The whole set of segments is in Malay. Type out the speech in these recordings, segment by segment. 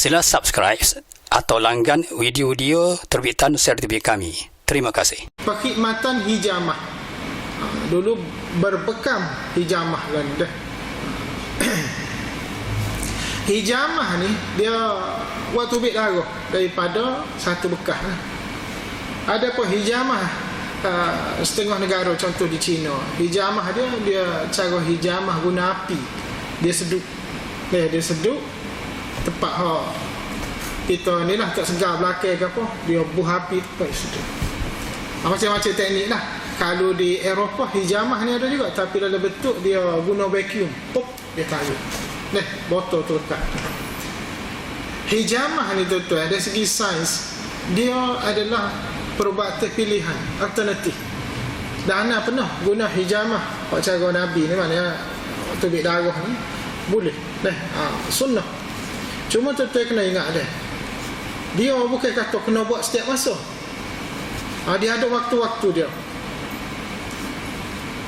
Sila subscribe atau langgan video-video terbitan CRTV kami. Terima kasih. Perkhidmatan hijamah. Dulu berbekam hijamah dah. hijamah ni dia waktu bit darah daripada satu bekas. Lah. Ada pun hijamah uh, setengah negara contoh di China. Hijamah dia dia cara hijamah guna api. Dia seduk. Dia, dia seduk tempat ha kita ni lah tak segar belakang ke apa dia buh api tempat situ ha, macam-macam teknik lah. Kalau di Eropah hijamah ni ada juga tapi dalam bentuk dia guna vacuum. Pop dia tarik. Nih, botol tu lekat hijamah ni tuan-tuan dari segi sains dia adalah perubatan pilihan alternatif. Dan anak pernah guna hijamah. Pak cara Nabi ni mana tubik darah ni boleh. Nih, ha, sunnah Cuma tuan-tuan kena ingat dia. Dia bukan kata kena buat setiap masa. Ha, Dia ada waktu-waktu dia.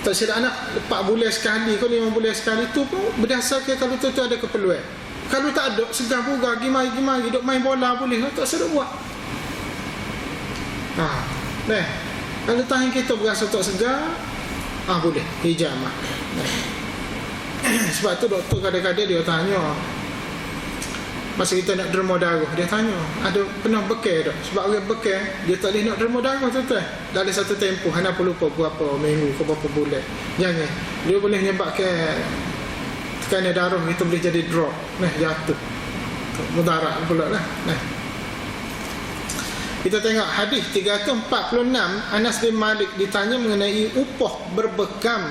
Tak silap anak 4 bulan sekali ke 5 bulan sekali tu pun Berdasarkan kalau tuan-tuan ada keperluan. Kalau tak ada segar buga Gimai-gimai Duk main bola boleh Tak silap buat. Ha, Nah, Kalau tahan kita berasa tak segar Ah boleh. Hijamah. Sebab tu doktor kadang-kadang dia tanya Masa kita nak derma darah Dia tanya Ada pernah bekal tak? Sebab orang bekal Dia tak boleh nak derma darah tu tuan Dalam satu tempoh Hanya perlu lupa Berapa minggu ke berapa bulan. Jangan. Dia boleh menyebabkan Tekanan darah Itu boleh jadi drop. Nah jatuh. Mudarat pula lah. Nah. Kita tengok hadis 346 Anas bin Malik ditanya mengenai upah berbekam.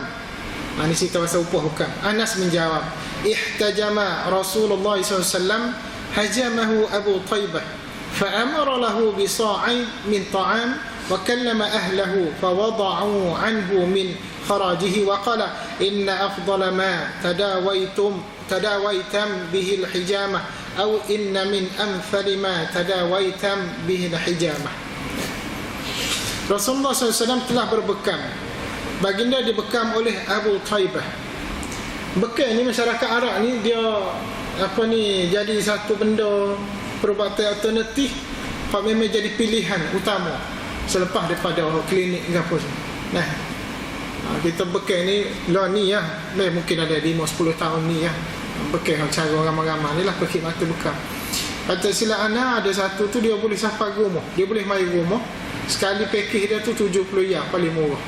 Ha, Ini cerita pasal upah bekam. Anas menjawab Ihtajama Rasulullah SAW هجمه أبو طيبة فأمر له بصاع من طعام وكلم أهله فوضعوا عنه من خراجه وقال إن أفضل ما تداويتم تداويتم به الحجامة أو إن من أمثل ما تداويتم به الحجامة. Rasulullah SAW telah berbekam. Baginda dibekam oleh Abu Taibah. Bekam ni masyarakat Arab ni dia apa ni jadi satu benda perubatan alternatif pak memang jadi pilihan utama selepas daripada klinik ke apa nah ha, kita bekal ni lah ni ya lah mungkin ada 5 10 tahun ni ya bekal cara ramai-ramai ni lah perkhidmatan bekal kata sila anak ada satu tu dia boleh sampai rumah. Dia boleh mai rumah. Sekali package dia tu 70 ya paling murah.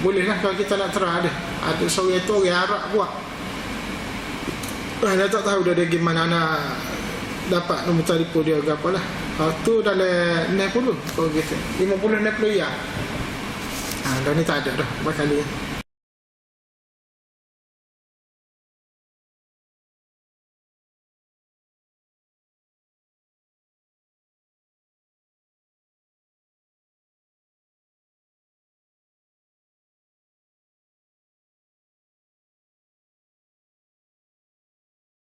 Boleh lah kalau kita nak terang ada ada seorang tu orang Arab buat Ah, tak tahu dah dari mana nak dapat nombor telefon dia ke apalah. Ha, tu dalam 60 kalau gitu. 50 60 ya. Ha, dah ni tak ada dah berapa kali.